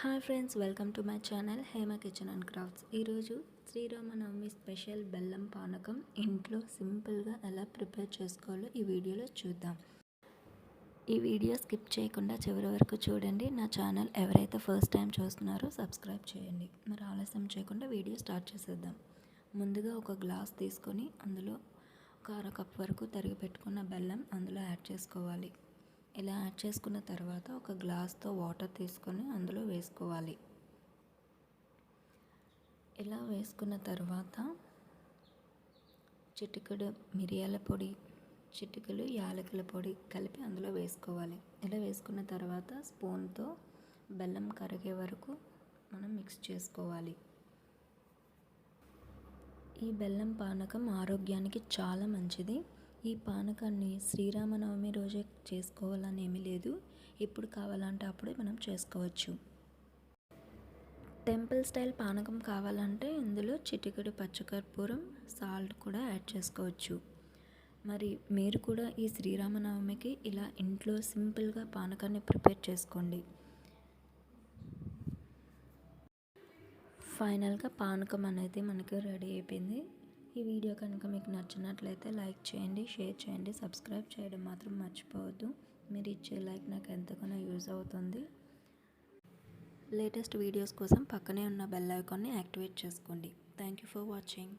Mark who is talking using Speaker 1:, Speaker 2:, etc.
Speaker 1: Hi friends welcome to my channel Hema kitchen and crafts ఈరోజు Sri Rama Navami special బెల్లం పానకం ఇంట్లో సింపుల్గా ఎలా ప్రిపేర్ చేసుకోవాలో ఈ వీడియోలో చూద్దాం. ఈ వీడియో స్కిప్ చేయకుండా చివరి వరకు చూడండి. నా ఛానల్ ఎవరైతే ఫస్ట్ టైం చూస్తున్నారో సబ్స్క్రైబ్ చేయండి. మరి ఆలస్యం చేయకుండా వీడియో స్టార్ట్ చేసేద్దాం. ముందుగా ఒక గ్లాస్ తీసుకొని అందులో ఒక అర కప్ వరకు తరిగి పెట్టుకున్న బెల్లం అందులో యాడ్ చేసుకోవాలి. ఇలా యాడ్ చేసుకున్న తర్వాత ఒక గ్లాస్తో వాటర్ తీసుకొని అందులో వేసుకోవాలి. ఇలా వేసుకున్న తర్వాత చిటికెడు మిరియాల పొడి చిటికలు యాలకుల పొడి కలిపి అందులో వేసుకోవాలి. ఇలా వేసుకున్న తర్వాత స్పూన్తో బెల్లం కరిగే వరకు మనం మిక్స్ చేసుకోవాలి. ఈ బెల్లం పానకం ఆరోగ్యానికి చాలా మంచిది. ఈ పానకాన్ని శ్రీరామనవమి రోజే చేసుకోవాలని ఏమీ లేదు. ఎప్పుడు కావాలంటే అప్పుడే మనం చేసుకోవచ్చు. టెంపుల్ స్టైల్ పానకం కావాలంటే ఇందులో చిటికెడు పచ్చకర్పూరం సాల్ట్ కూడా యాడ్ చేసుకోవచ్చు. మరి మీరు కూడా ఈ శ్రీరామనవమికి ఇలా ఇంట్లో సింపుల్గా పానకాన్ని ప్రిపేర్ చేసుకోండి. ఫైనల్గా పానకం అనేది మనకి రెడీ అయిపోయింది. ఈ వీడియో కనుక మీకు నచ్చినట్లయితే లైక్ చేయండి షేర్ చేయండి సబ్స్క్రైబ్ చేయడం మాత్రం మర్చిపోవద్దు. మీరు ఇచ్చే లైక్ నాకు ఎంతగానో యూజ్ అవుతుంది. లేటెస్ట్ వీడియోస్ కోసం పక్కనే ఉన్న బెల్ ఐకాన్ని యాక్టివేట్ చేసుకోండి. Thank you for watching.